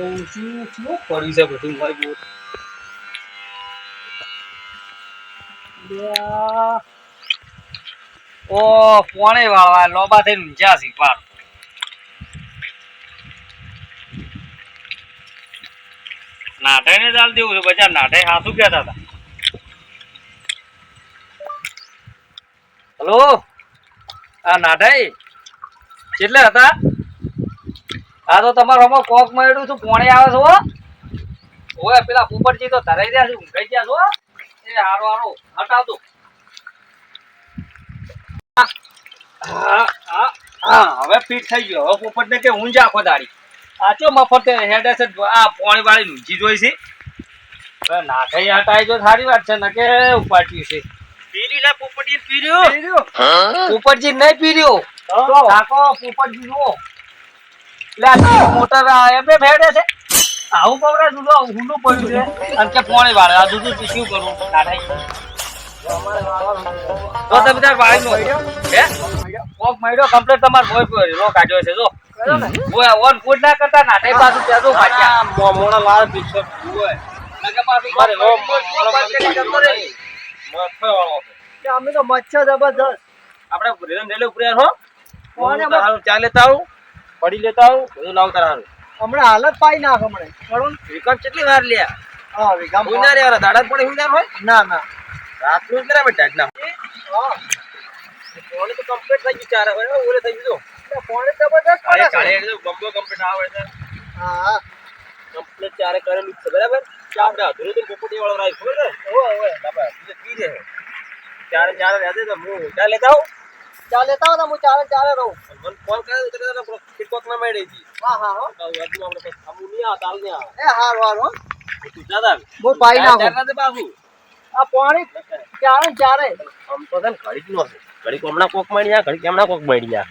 શું શું પડ્યું છે બધું મારી બોટ ઓ કોણે વાળવા લોબા થઈને ઊંચા છે પાર નાટે ને ચાલ દેવું છે બજાર નાટે હાથું કહેતા હતા હલો આ નાટાઈ કેટલા હતા? આ તો તમારો હમણાં કોક મળ્યું છું પોણે આવે છો ઓય પેલા પોપટજી તો ધરાઈ રહ્યા છે ઊંઘાઈ ગયા છો એ હારો હારો હટાવતો હા હા હા હવે ફીટ થઈ ગયો. હવે પોપટ ને કે ઊંઝ આખો દાડી. આ ચો મફત હેડે છે આ પોણી વાળી ઊંઝી જોઈ છે. હવે નાખાઈ હટાઈ જો સારી વાત છે ને કે ઉપાડ્યું છે. પીરી લે પોપટી પીર્યો? પોપટજી નહીં પીર્યો. કાકો પોપટજી નો એટલે આ જીવ મોટર આ એમ એમ છે. આવું પવરા દૂધો ઊંડું પડ્યું છે. અને કે પોણી વાળે આ દૂધ શું કરું જો તો તમે તાર વાળી નો હે? કોક મહિનો કમ્પ્લીટ તમાર બોય બોય રો કાઢ્યો છે જો. ઓય ઓન ફૂડ ના કરતા નાટે પાછું ત્યાં પાછા. મોમોણા લાલ પિક્ચર ઓય નકે પાછું મારે રો અમે તો મચ્છર જબરદસ્ત આપણે રેલમ રેલે ઉપર હો. કોને કોને હારું ચા લેતા આવું. પડી લેતા આવું બધું લાવતા હારું હમણાં હાલત પાઈ નાખ હમણાં. બરોબર વિકમ કેટલી વાર લ્યા હા વિગામ હુઈના રે દાડા પડે હુઈના હોય? ના ના. રાતનું કરે બેટા ના કોણે તો કમ્પ્લીટ થઈ ગયું ચાર હવે ઓલે થઈ ગયું ફોન જબરદસ્ત પડે કાળે છે. કમ્પ્લીટ આવે છે. હા. કમ્પ્લીટ ચારે કરેલું છે બરાબર? આપણે અધૂરું તો પોપટી વાળો રાખ ખબર છે. ઓય ઓય બાપા બીજે ચારે ચારે રહેજે તો હું ચાલે લેતા આવું. ચાલ લેતા હો તો હું ચાલે ચાલે રહું મને ફોન કરે તો તરત આપણો ફીડબેક ના મળી હતી હા હા હો તો હજુ આપણે પછી આવું નહીં આવતા હાલ નહીં આવે એ હાર હાર હો તું જા તાર. બહુ પાઈ નાખો ચાર ના દે પાછું આ પાણી ચાલે ને ચાલે આમ તો છે ને ઘડીક નો છે ઘડીક હમણાં કોક મળી જા ઘડીક હમણાં કોક મળી જા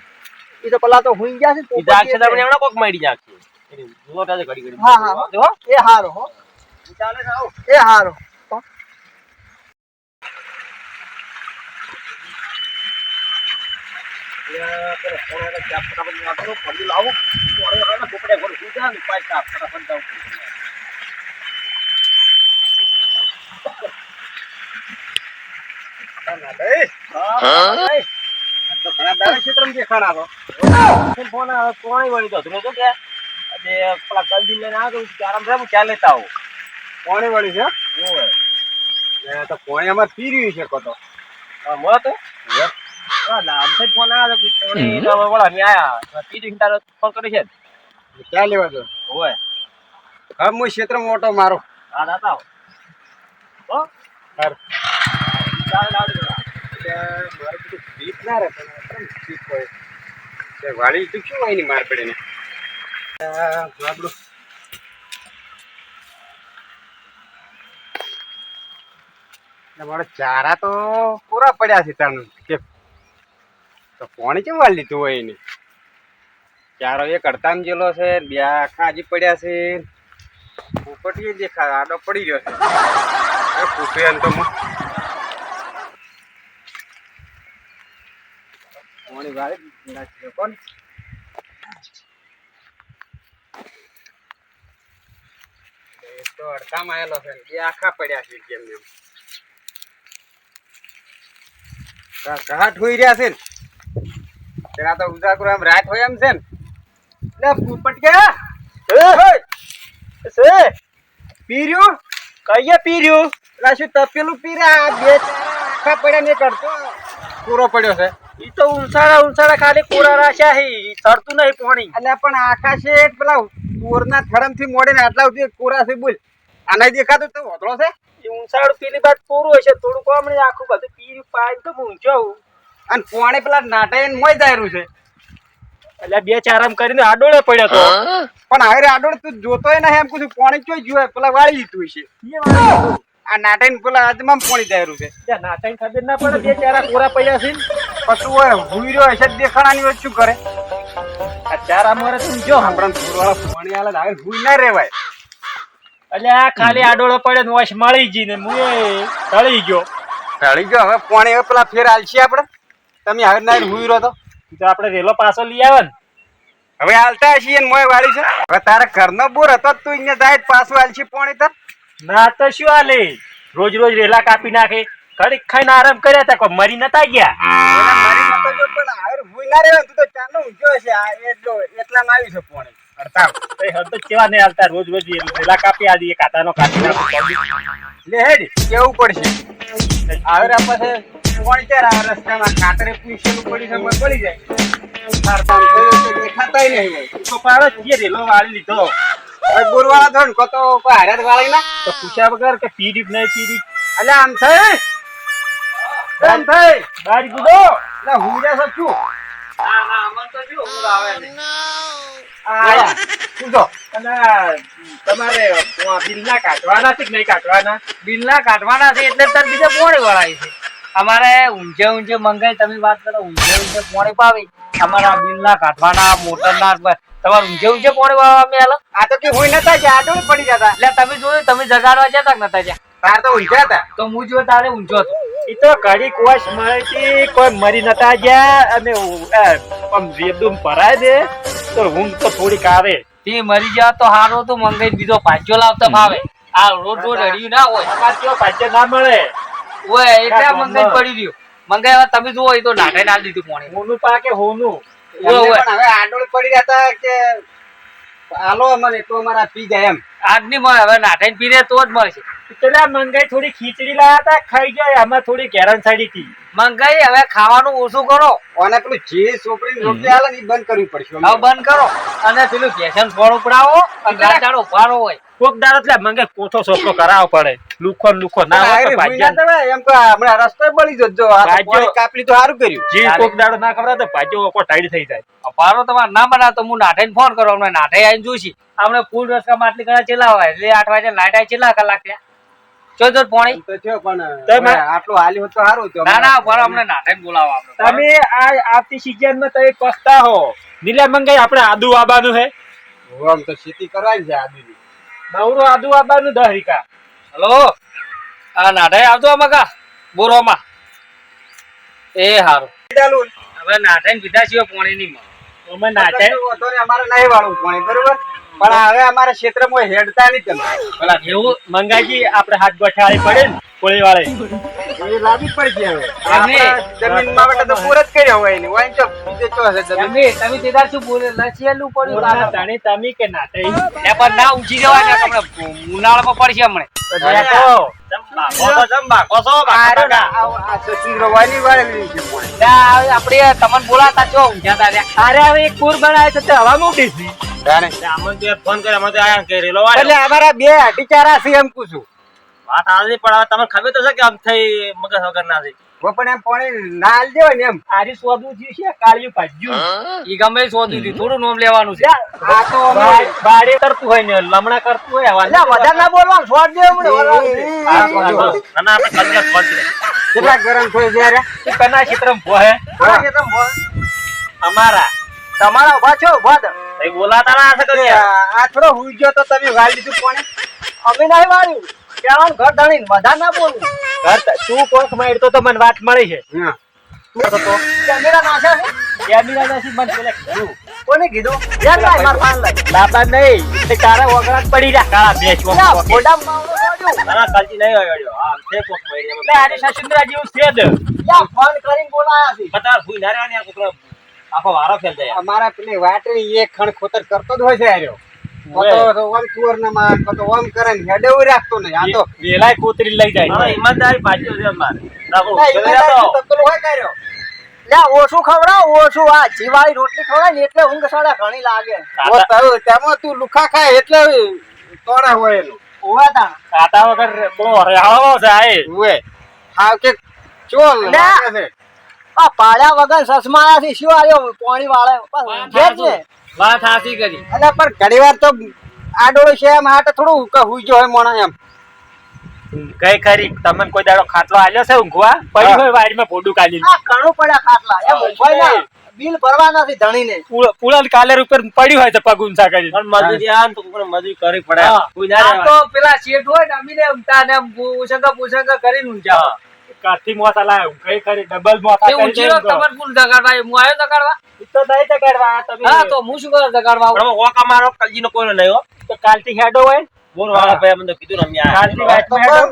એ તો પેલા તો હુઈ ગયા છે ને બીજા પોપટ અક્ષર આપણે હમણાં કોક મળી જા જુઓ તાજે ઘડી ઘડી હા, હા, હા. જો એ હારો હો ચાલે છે આવું એ હારો ફોન આવે કોણ વળી તો ધ્રુવ તો કે આજે પેલા કલદી લઈને આવ્યો તો આરામ હું ચાલે આવું પાણી વાળી છે? ને તો પાણી અમાર પી રહ્યું છે કોતો હા, મળો તો. હા, ના, આમથી ફોન આવ્યો વળા નહીં આયા. કે તારો ફોન કર્યો છે? ક્યાં લેવા તો ઓય હા હું ક્ષેત્રમાં ઓટો મારો હા આવો. હો? હોય તે વાળી તું શું હોય માર પડે આપણું મારા ચારા તો પૂરા પડ્યા છે તારું કે તો કોણે કેમ વાળી લીધું હોય એને? ચારો એક અડતામ જેલો છે, બે આખા હજી પડ્યા છે. પોપટીએ દેખા આડો પડી ગયો છે. પૂછે તો કોણ? તો અડતામાં આવેલો છે, બે આખા પડ્યા છે કેમ એમ. કહાટ હોઈ રહ્યા છે ને? તેના તો ઉજાગરો એમ રાત હોય એમ છે ને. લે પોપટ સે પીર્યું? કઈએ પીર્યું? એટલે શું તપેલું પીર્યા બે આખા પડ્યા ને કરતો પૂરો પડ્યો છે. ઈ તો ઉલસાડા ઉલસાડા ખાલી કોરા રાખ્યા છે. સરતું નહીં પોણી. એટલે પણ આખા શેઠ પેલા કોરના થડમથી મોડે ને આટલા સુધી કોરા છે બોલ. આના દેખાતું તો વધળો છે. એ ઉલસાડું પેલી બાદ પૂરું હશે. થોડું કોમ નહીં આખું બધું પીરી પાય તો મૂંઝો અને પોણે પેલા નાટાઈ મોય દાયરું છે. એટલે બે ચાર આમ કરીને આડોળે પડ્યો તો. પણ હવે આડોળ તું જોતોય નહીં એમ કુછ પોણે ચોઈ જોયે પેલા વાળી લીધું છે આ નાટાઈ પેલા આજમાં પોણી દાયરું છે. નાટા ને ખબર ના પડે બે ચાર કોરા પડ્યા છે ને. પછી હોય હુઈ રહ્યો હશે દેખાણાની વચ્ચે શું કરે? આ ચાર અમારે તું જો આપણા ફૂલવાળા પાણી આલે હવે હુઈ ના રેવાય. એટલે આ ખાલી આડોળો પડે ને વોશ મળી જઈને ને હું એ ટળી ગયો. ટળી ગયો હવે પોણી હવે પેલા ફેર આલશી આપણે તમે આગળ ના હુઈ રહ્યો તો? તો આપણે રેલો પાછો લઈ આવે ને. હવે હાલતા છીએ ને મોય વાળી છે. હવે તારા ઘરનો બોર હતો તું અહીંયા જાય પાછો હાલશી પોણી તો. ના તો શું આલે રોજ રોજ રેલા કાપી નાખે. ઘડીક ખાઈને આરામ કર્યા તા કોઈ મરી નતા ગયા. એના નતો જો પણ હાર ભૂઈ ના રહ્યો તું તો ચાનો છે આ એટલો એટલામાં આવી છે પોણી. હડતાલ એ હદ તો કેવા નહીં હાલતા. રોજ રોજ રેલા કાપી આદી એક હાથાનો કાપી નાખો. લે હેડ કેવું પડશે? આવે આ પાસે કોણ ચાર રસ્તામાં ખાતરે પૂછેલું પડી છે પડી જાય. તાર કામ થયું દેખાતાય નહીં હોય. તો પાડો જ રેલો વાળી લીધો. હવે બોરવાળા થયો કો તો કોઈ વાળી ના? તો પૂછ્યા વગર કે પીડી નહીં પીડી અલ્યા આમ થઈ આમ થઈ બહાર કૂદો. એટલે હું જા છું ના ના અમન તો જો ઊંઘ આવે ને આયા તું તમારે બિલ ના કાઢવાના છે કે નહીં કાઢવાના? બિલના કાઢવાના છે એટલે તાર બીજા કોણ વળાય છે. અમારે ઊંચે ઊંચે મંગાઈ તમે વાત કરો ઊંચે ઊંચે પોણી પાવી. અમારા બિલના કાઢવાના મોટરના તમારે ઊંચે ઊંચે પોણી પાવા અમે હાલો આ તો કે હોય નતા જ્યાં આટો પડી જતા. એટલે તમે જોયું તમે જગાડવા જતા નતા જ્યાં? તાર તો ઊંચા હતા. તો હું જો તારે ઊંચો હતો. એ તો ઘડી કોશ મળતી કોઈ મરી નતા ગયા અને આમ રેદુમ ભરાય દે તો ઊંઘ તો થોડીક આવે. તે મરી જાય તો હારો તો મંગાઈ બીજો પાંચો લાવતા ફાવે. આ રોડ રોડ અડ્યું ના હોય. પાંચો પાંચો ના મળે. ઓય એટલે મંગાઈ પડી રહ્યો. મંગાઈ તમે જુઓ એ તો નાટે ના દીધું પોણી. હોનું? પાકે હોનું. પણ હવે આડોળ પડી જતા કે આલો અમને તો અમારા પી જાય એમ. આજની મળે હવે નાટાઈ પી રહ્યા તો જ મળશે. પેલા મંગાઈ થોડી ખીચડી લાયા હતા ખાઈ જાય આમાં થોડી ગેરન સાડી હતી. મંગાઈ હવે ખાવાનું ઓછું કરો. અને પેલું જે સોપડીની રોટલી હાલે ને બંધ કરવી પડશે હવે બંધ કરો. અને પેલું ફેશન ફળ ઉપડાવો અને રાજાનો ઉભારો હોય. કોક દાડો એટલે મંગાઈ કોઠો સોપડો કરાવવો પડે. લુખો લુખો. ના હોય તો ભાજ્યા એમ તો હમણાં રસ્તો બળી જજો. ભાજ્યો. કાપલી તો સારું કર્યું. જી કોક દાડો ના ખબર તો ભાજ્યો ઓકો ટાઈડ થઈ જાય. ઉભારો તમારે ના બનાવ તો હું નાઠાઈને ફોન કરો. અમને નાઠાઈ આવીને જોઈશી આપણે ફૂલ રસકા માટલી કણા ચેલા હોય. એટલે આઠ વાગે આઈ ચેલા કલાક થયા. જો જો પોણી. તો થયો પણ તમે- હવે આટલું હાલ્યું તો સારું ના ના ઉભારો અમને નાઠાઈને બોલાવો આપણે. તમે આ આવતી સિઝનમાં તમે પસ્તા હો નીલા મંગાઈ આપણે આદુ આબાનું હે. હવે તો ખેતી કરવાની છે આદુની. નવરો આદુ આબાનું વીઘા હલો? આ નાઠાઈ આવતો મગા બોરોમાં એ હારું. હવે પીધા સિવાય પોણી નહીં મળે. અમે નહીં, અમારે નહીં વાળવું પોણી બરોબર? પણ હવે અમારા ક્ષેત્રમાં હેડતા નહીં તમે. પેલા એવું મંગાજી આપણે હાથ ગોઠાળી પડે ને કોળી વાળે એ લાવી પડશે હવે. એમને. જમીન બેટા તો પૂર જ કર્યો હોય ને ને તો બીજે ચો હશે તમે તમે તેદાર શું બોલે લચિયેલું પડ્યું લાગે. તાણે તમે કે નાચાઈ એ પણ ના ઉજી જવાય ને હમણાં ઉનાળામાં પડશે હમણાં. આપડે ના. ના, તમને બોલાતા છો અરે હવે એક પૂર બનાવે છે તે હવા મોટી. ફોન કરે અમે આયા કે રેલો એટલે અમારા બે અઢીચારા છે એમ પૂછું વાત આવી પણ હવે તમને ખબર તો છે કે આમ થઈ મગજ વગર ના થઈ પણ એમ પોણી ના આલ દેવાય ને એમ આરી સોદું થયું છે કાળિયું ભાજ્યું ઈ ગમે એ શોધ્યું થોડું નોમ લેવાનું છે આ તો અમે- કરતું હોય ને લમણા કરતું હોય વધારે ના બોલવાનું. ના, ના, આપણે. કેટલા ગરમ યાર? કના ક્ષેત્રમાં ભોહે? હા. કે તમે અમારા તમારા ઊભા છો ઊભા તો. બોલાતા ના છે કદી. આ થોડો હુઈ ગયો તો તમે વાળી લીધું પોણી અમે નહીં વાળ્યું કેવાનું ઘર ધણી બધા ના બોલું ઘર તું કોક માર્યો તો મને વાત મળી છે હા. તું હતો તો કેમેરા નાશે કેમેરા નથી મને પેલા કીધું. કોને કીધું યાર લાય માર પાન લાય લાંબા નહીં તે તારા વગડા જ પડી રહ્યા કાળા માવડો નહીં આવ્યો. આમ છે કોક માર્યો. એટલે આને સસુંદરા જેવું છે જ. ફોન કરીને બોલાયા છે બતાવ, ભૂઈ ના રહેવાની આ કોકનો આખો વારો ફેલ જાય. અમારા પેલી વાટરી એ ખણ ખોતર કરતો જ હોય છે આર્યો. તો તો ઓમ કુંવર ના માં તો ઓમ કરે ને હેડે રાખતો નહીં. આ તો વેલાય કોતરી લઈ જાય. ઈમાનદારી પાછી છે અમારે. ના, ઈમાનદારી તો પેલો હોય કર્યો. લ્યા, ઓછું ખવડાવ ઓછું. આ જીવાળી રોટલી ખવડાય ને એટલે ઊંઘ સાડા ઘણી લાગે. તેમાં તું લુખા ખાય એટલે તોડા હોય એનું. ઓવા તા. ખાતા વગર પેલો રેહાળો છે આ ઓએ હા કે ચોલ લાગે છે. આ પાડ્યા વગર સસમાયા થી શું આવ્યો? પાણી વાળે ઘેર છે? વાત હાસી કરી. અલ્યા પણ ઘણી વાર તો આડોળો છે એમ હાટે થોડું કે હોય મોણા એમ. કઈ ખરી? તમને કોઈ દાડો ખાટલો આલ્યો છે ઊંઘવા? પડી હોય વાડીમાં પોડું કાઢી આ ઘણું પડ્યા ખાટલા. એમ ઊંઘવાય ના. બિલ ભરવા નથી ધણીને. પુળન કાલેર ઉપર પડ્યું હોય તો પગ ઊંચા કરી. પણ મજૂરી આ તો કોઈને મજૂરી કરવી પડે. તો પેલા શેઠ હોય ને અમીને ઊંઘતા ને પૂછંગા પૂછંગા કરીને ઊંઘ્યા. કાઠી મોસા લાયા કઈ ખરી ડબલ મોસા એ ઊંચી રો તમારે જગાડવા એ? હું આયો દગાડવા તો દઈ દગાડવા તમે હા તો હું શું કરું દગાડવા તમે ઓકા મારો કલજીનો કોઈનો નહીં હો. તો કાલથી હેડો હોય? બોલ વાળા ભાઈ મને કીધું ને અમે કાલથી. હેડો.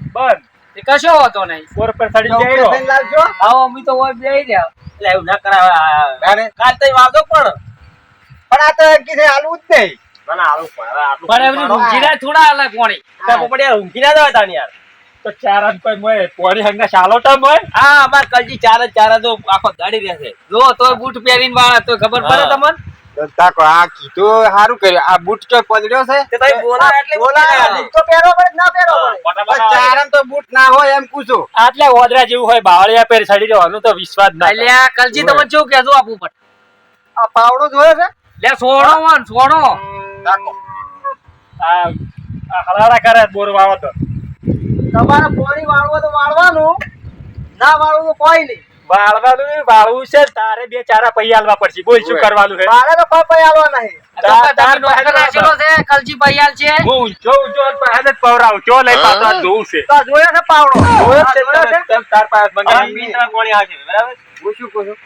બંધ. એ કશો હોતો નહીં. ફોર પર સડી જાય થઈને લાવજો. આવો અમે તો હોય બેહી રહ્યા. એટલે એવું ના કરાવે અરે કાલ તઈ વાવજો પણ. પણ આ તો કીધે આલું જ નહીં. ના ના આવું પણ. હવે આટલું પણ એમની ઊંઘી ના થોડા અલગ પાણી. તો પોપટ ઊંઘી ના દેવા તાણ યાર. તો ચાર કોઈ મોય પોણી હંગા હા અમાર કલજી ચાર જ ચાર તો આખો દાડી રહેશે. જો તોય બૂટ પહેરીને વાળા તો ખબર પડે તમને? તો તાકો આ કીધું સારું કર્યું. આ બૂટ તો પદડ્યો છે. તે તઈ બોલા એટલે બોલા. બૂટ તો પહેરવો પડે ના પડે? તો બૂટ હોય એમ પૂછો. આટલે ઓદરા જેવું હોય બાવળિયા પેર સડી જવાનું તો વિશ્વાસ ના. કલજી તમે શું કહેજો આપવું પણ આ પાવડો જોયો છે? લે સોડો સોણો સોડો. આ કરે બોર વાવો તો. તમારે પોણી વાળવો તો વાળવાનું. ના વાળવું તો કોઈ નહીં. વાળવાનું વાળવું છે તારે બે ચારા પૈયા આલવા પડશે. બોલ શું કરવાનું છે? મારે તો કોઈ પૈ આલવા નહીં. તાર- તાર તમે નોકર રાખેલો છે કલજી પૈયાલ છે. હું ઊંચો ઊંચો અને જ પવરાવું. ચો લઈ પાછો આ છે. તો જોયો છે પાવડો? તાર પાસે આ કોણી આવશે બરાબર? હું શું કહું છું?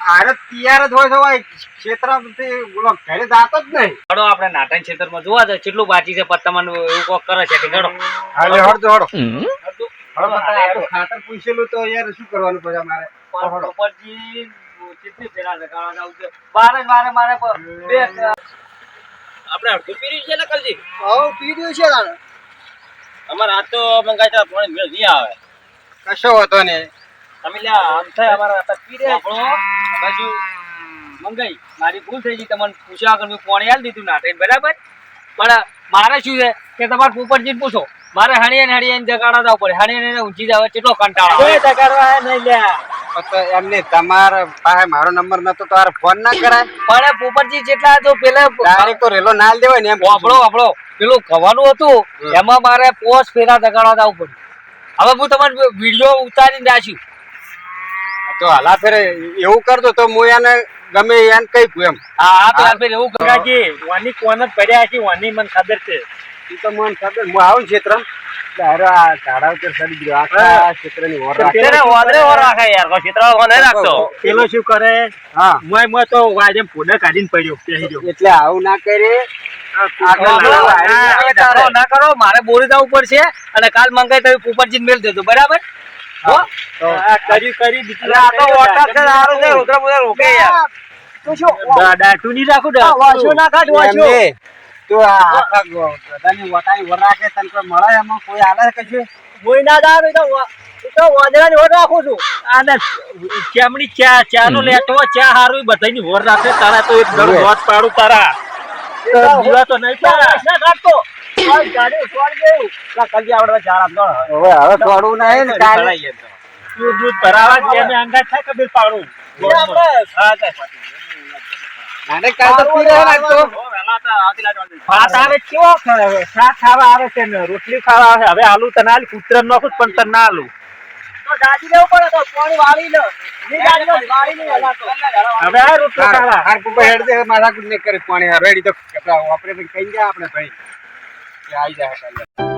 આરે તૈયાર જ હોય છે ભાઈ. ક્ષેત્રથી બોલો ઘરે જાતો જ નહીં. હડો આપણે નાટક ક્ષેત્રમાં જોવા જાય કેટલું બાકી છે પણ તમને એવું કોક કરે છે કે હડો હાલે હળજો હળો. હડો. આ તો ખાતર પૂછેલું તો યાર શું કરવાનું પછી મારે પણ ઉપરથી કેટલી ફેરા લગાડવા જાવું છે? વારે જ મારે બે આપણે અડધું પીર્યું છે ને હવ પી છે તારે. અમારે આજ તો મંગાઈ તો પાણી મેળ નહીં આવે. કશો હતો ને તમે લ્યા આમ થાય અમારા હાથે પી બાજુ મંગાઈ. મારી ભૂલ થઈ ગઈ તમને પૂછ્યા આગળ મેં પોણી આલી દીધું નાટક બરાબર? પણ મારે શું છે કે તમારે પોપટજીને પૂછો. મારે હણીએ હણીએ જગાડા જવું પડે. હણીએ ને ઊંચી જાવ કેટલો કંટાળો જગાડવા નહીં લ્યા. એમને તમારા પાસે મારો નંબર નતો તો તારે ફોન ના કરાય. પણ પોપટજી જેટલા તો પેલા ડાયરેક્ટ તો રેલો ના દેવાય ને એમ આપણો પેલું ખવાનું હતું એમાં મારે પોસ ફેરા દગાડવા જવું પડ્યું. હવે હું તમારે વીડિયો ઉતારીને રાખ્યું તો હાલા ફેરે એવું કરતો તો હું એને ગમે એને કઈ એમ. હા હા તો ફેર એવું કરો કાકી, વાની જ પડ્યા છે વાની મને ખબર છે. એ તો મને ખબર હું આવું ક્ષેત્ર ત્યારે આ ઝાડા ઉપર સડી ગયો આખા ક્ષેત્રની ઓર રાખે. તેને વાદળે ઓર રાખે યાર કોઈ ચિત્ર નહીં રાખતો. પેલો શું કરે? હા. મોય મોય તો વાજે કાઢીને પડ્યો ગયો. એટલે આવું ના કરે. ના, તારે. કરો, મારે બોરી જવું પડશે અને કાલ મંગાઈ તમે પોપટજીને મેળ દેજો બરાબર? આ કરી કરી બીજી એટલે આ તો વોટર છે સારું છે રુદ્ર મુદ્ર રોકે યાર. દા- દાટુ નહીં રાખું દાટુ. એમને તો આ બધાની વટાઈ વર રાખે તને કોઈ મળે એમાં? કોઈ હાલે કશું? આને ચેમડી ચા ચા નો લેટો ચા હારું બધાની વર રાખે તારા તો એક દર. વાત પાડું તારા. તો જીવા તો નહીં તારા કલજી આપણે ચાર આપજો હવે હવે થોડું નહીં ને કાલે. તું દૂધ ભરાવા જ એમને અંગાત થાય કે પાડું. હા ચાલ. નાને કાલ તો પી રહ્યા તો વહેલા હતા આવતી લાજ ભાત આવે કેવો ખાવે? શાક ખાવા આવે છે ને રોટલી ખાવા આવે હવે આલુ તને આલી કૂતરા નાખું પણ તને ના આલુ. હવે આ રોટલી ખાવા. હાર કુપા હેડ દે મારા કુદ ને કરે પાણી. રેડી તો આપણે કઈ ગયા આપણે ભાઈ. કે આઈ જાય કાલે